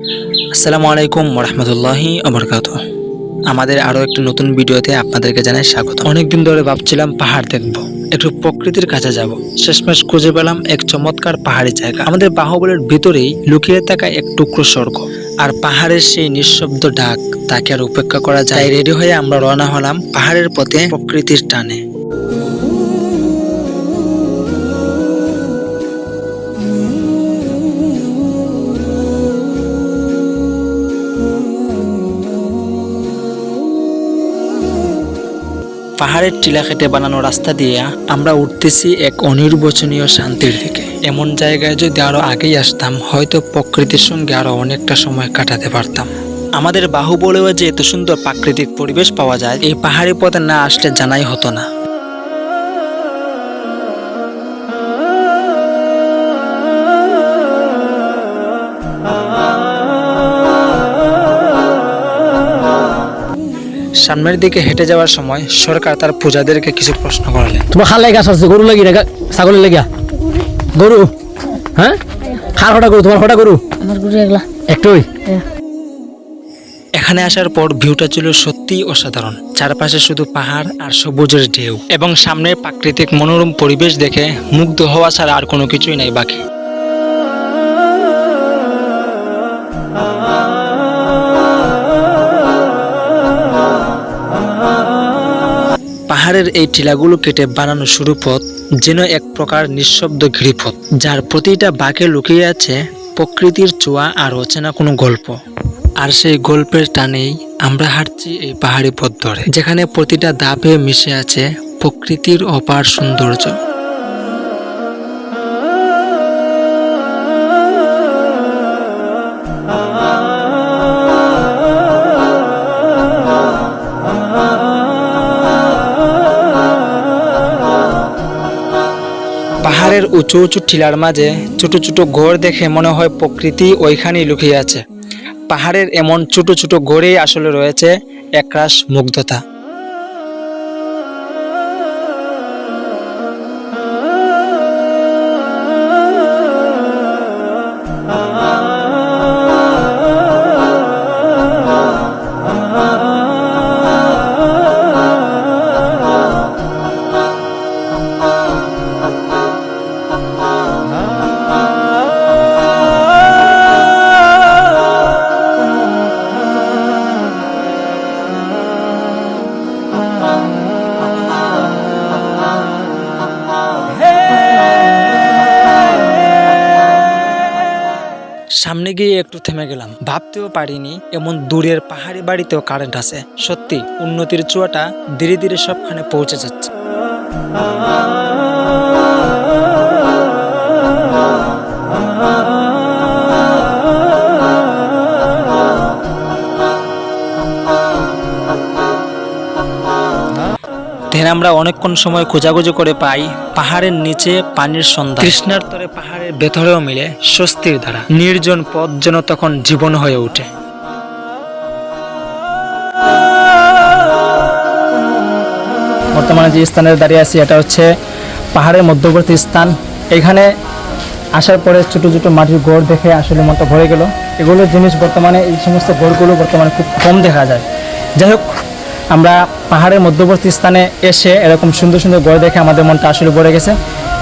আসসালামু আলাইকুম রহমতুল্লাহি আবরকাত আমাদের আরও একটি নতুন ভিডিওতে আপনাদেরকে জানাই স্বাগত। অনেকদিন ধরে ভাবছিলাম পাহাড় দেখব, একটু প্রকৃতির কাছে যাব। শেষমেশ খুঁজে পেলাম এক চমৎকার পাহাড়ি জায়গা। আমাদের বাহুবলের ভিতরেই লুকিয়ে থাকা এক টুকরো স্বর্গ। আর পাহাড়ের সেই নিঃশব্দ ডাক, তাকে আর উপেক্ষা করা যায়। রেডি হয়ে আমরা রওনা হলাম পাহাড়ের পথে প্রকৃতির টানে। পাহাড়ের টিলা কেটে বানানো রাস্তা দিয়ে আমরা উঠতেছি এক অনির্বচনীয় শান্তির দিকে। এমন জায়গায় যদি আরও আগেই আসতাম, হয়তো প্রকৃতির সঙ্গে আরও অনেকটা সময় কাটাতে পারতাম। আমাদের বাহুবলেও যে এত সুন্দর প্রাকৃতিক পরিবেশ পাওয়া যায়, এই পাহাড়ি পথে না আসলে জানাই হতো না। সামনের দিকে হেঁটে যাওয়ার সময় সরকার তার পূজাদেরকে কিছু প্রশ্ন করলেন। তোমার খাল লাগা আসছে গরু লাগি না ছাগলের লাগিয়া? গরু? হ্যাঁ? খার হটা গরু তোমার হটা গরু? আমার গুরু এগুলা একটুই? এখানে আসার পর ভিউটা ছিল সত্যিই অসাধারণ। চারপাশে শুধু পাহাড় আর সবুজের ঢেউ। এবং সামনের প্রাকৃতিক মনোরম পরিবেশ দেখে মুগ্ধ হওয়া ছাড়া আর কোনো কিছুই নাই বাকি। পাহাড়ের এই টিলাগুলো কেটে বানানো শুরু পথ যেন এক প্রকার নিঃশব্দ ঘিরিপথ যার প্রতিটা বাঁকে লুকিয়ে আছে প্রকৃতির চোয়া আর অচেনা কোনো গল্প। আর সেই গল্পের টানেই আমরা হাঁটছি এই পাহাড়ি পথ ধরে, যেখানে প্রতিটা দাপে মিশে আছে প্রকৃতির অপার সৌন্দর্য। পাহাড়ের উঁচু উঁচু টিলার মাঝে ছোট ছোট ঘর দেখে মনে হয় প্রকৃতি ওইখানেই লুকিয়ে আছে। পাহাড়ের এমন ছোট ছোট ঘরেই আসলে রয়েছে একরাশ মুগ্ধতা। সামনে গিয়ে একটু থেমে গেলাম। ভাবতেও পারিনি এমন দূরের পাহাড়ি বাড়িতেও কারেন্ট আছে। সত্যি, উন্নতির চুয়াটা ধীরে ধীরে সবখানে পৌঁছে যাচ্ছে। দেন আমরা অনেকক্ষণ সময় খোঁজাখুঁজি করে পাই পাহাড়ের নিচে পানির সন্ধ্যা কৃষ্ণার তরে পাহাড়ের ভেতরেও মিলে স্বস্তির ধারা। নির্জন পথ যেন তখন জীবন হয়ে ওঠে। বর্তমানে যে স্থানে দাঁড়িয়ে আছি, এটা হচ্ছে পাহাড়ের মধ্যবর্তী স্থান। এখানে আসার পরে ছোটো ছোটো মাটির গড় দেখে আসলে মনটা ভরে গেল। এগুলো জিনিস বর্তমানে এই সমস্ত গড়গুলো বর্তমানে খুব কম দেখা যায়। যাই হোক আমরা পাহাড়ের মধ্যবর্তী স্থানে এসে এরকম সুন্দর সুন্দর গড় দেখে আমাদের মনটা আসলে ভরে গেছে।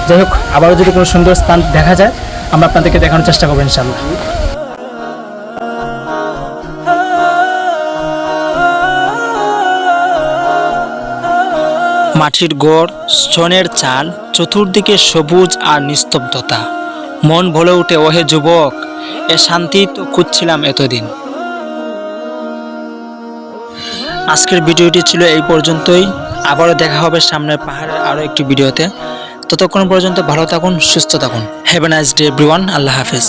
যাই হোক, আবারও যদি কোনো সুন্দর স্থান দেখা যায়, আমরা আপনাদেরকে দেখানোর চেষ্টা করব ইনশাল্লাহ মাটির গড়, স্তনের চাল, চতুর্দিকে সবুজ আর নিস্তব্ধতা। মন ভরে উঠে ওহে যুবক, এ শান্তি তো খুঁজছিলাম এতদিন। আজকের ভিডিওটি ছিল এই পর্যন্তই। আবারও দেখা হবে সামনের পাহাড়ের আরও একটি ভিডিওতে। ততক্ষণ পর্যন্ত ভালো থাকুন, সুস্থ থাকুন। Have a nice day everyone Allah Hafiz.